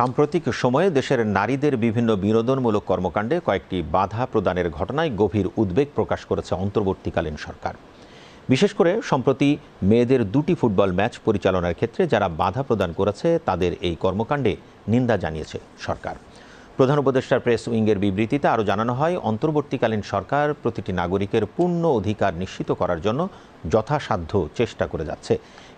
সাম্প্রতিক সময়ে দেশের নারীদের বিভিন্ন বিনোদনমূলক কর্মকাণ্ডে কয়েকটি বাধা প্রদানের ঘটনায় গভীর উদ্বেগ প্রকাশ করেছে অন্তর্বর্তীকালীন সরকার। বিশেষ করে, সম্প্রতি মেয়েদের দুটি ফুটবল ম্যাচ পরিচালনার ক্ষেত্রে যারা বাধা প্রদান করেছে, তাদের এই কর্মকাণ্ডে নিন্দা জানিয়েছে সরকার। প্রধান উপদেষ্টার প্রেস উইংয়ের বিবৃতিতে আরও জানানো হয়, অন্তর্বর্তীকালীন সরকার প্রতিটি নাগরিকের পূর্ণ অধিকার নিশ্চিত করার জন্য যথাসাধ্য চেষ্টা করে যাচ্ছে।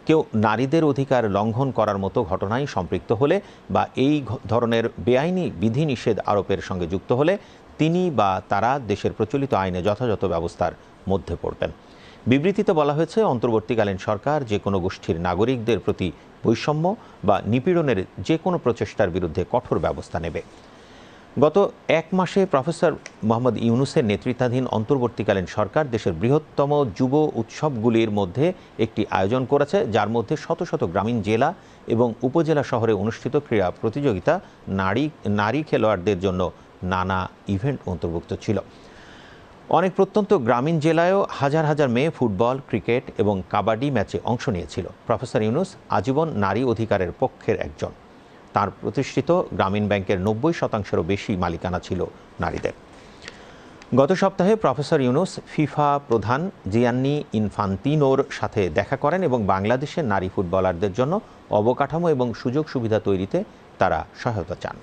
কেউ নারীদের অধিকার লঙ্ঘন করার মতো ঘটনায় সম্পৃক্ত হলে বা এই ধরনের বেআইনি বিধিনিষেধ আরোপের সঙ্গে যুক্ত হলে তিনি বা তারা দেশের প্রচলিত আইনে যথাযথ ব্যবস্থার মধ্যে পড়বেন। বিবৃতিতে বলা হয়েছে, অন্তর্বর্তীকালীন সরকার যে কোনো গোষ্ঠীর নাগরিকদের প্রতি বৈষম্য বা নিপীড়নের যে কোনো প্রচেষ্টার বিরুদ্ধে কঠোর ব্যবস্থা নেবে। গত এক মাসে প্রফেসর মোহাম্মদ ইউনুসের নেতৃত্বাধীন অন্তর্বর্তীকালীন সরকার দেশের বৃহত্তম যুব উৎসবগুলির মধ্যে একটি আয়োজন করেছে, যার মধ্যে শত শত গ্রামীণ জেলা এবং উপজেলা শহরে অনুষ্ঠিত ক্রীড়া প্রতিযোগিতা নারী নারী খেলোয়াড়দের জন্য নানা ইভেন্ট অন্তর্ভুক্ত ছিল। অনেক প্রত্যন্ত গ্রামীণ জেলায়ও হাজার হাজার মেয়ে ফুটবল, ক্রিকেট এবং কাবাডি ম্যাচে অংশ নিয়েছিল। প্রফেসর ইউনুস আজীবন নারী অধিকারের পক্ষের একজন। তার প্রতিষ্ঠিত গ্রামীণ ব্যাংকের নব্বই শতাংশেরও বেশি মালিকানা ছিল নারীদের। গত সপ্তাহে প্রফেসর ইউনুস ফিফা প্রধান জিয়ান্নি ইনফান্তিনোর সাথে দেখা করেন এবং বাংলাদেশের নারী ফুটবলারদের জন্য অবকাঠামো এবং সুযোগ সুবিধা তৈরিতে তারা সহায়তা চান।